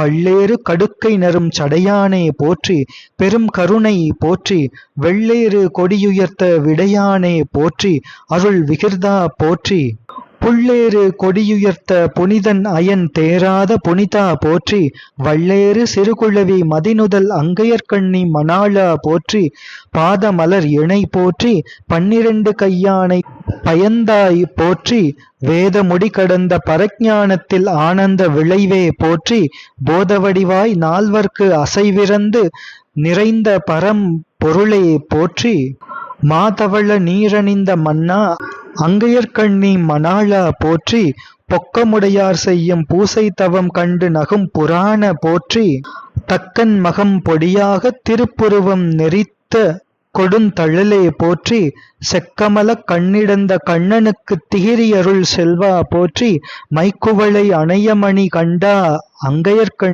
கள்ளேறு கடுக்கை நரும் சடையானே போற்றி பெரும் கருணை போற்றி வெள்ளேறு கொடியுயர்த்த விடையானே போற்றி அருள் விகிர்தா போற்றி. புள்ளேறு கொடியுயர்த்த புனிதன் அயன் தேராத புனிதா போற்றி வள்ளேறு சிறுகுழவி மதினுதல் அங்கையர்கண்ணி மணாளா போற்றி பாதமலர் இணை போற்றி பன்னிரண்டு கையானை பயந்தாய் போற்றி வேத முடி கடந்த பரஜானத்தில் ஆனந்த விளைவே போற்றி போதவடிவாய் நால்வர்க்கு அசைவிறந்து நிறைந்த பரம் பொருளே போற்றி. மாதவள நீரணிந்த மன்னா அங்கையர்கண்ணி மணாளா போற்றி பொக்கமுடையார் செய்யும் பூசை தவம் கண்டு நகும் புராண போற்றி. தக்கன் மகம் பொடியாக திருப்புருவம் நெறித்த கொடுந்தழலே போற்றி செக்கமலக் கண்ணிடந்த கண்ணனுக்கு திகிரியருள் செல்வா போற்றி மைக்குவளை அணையமணி கண்டா அங்கையர்கண்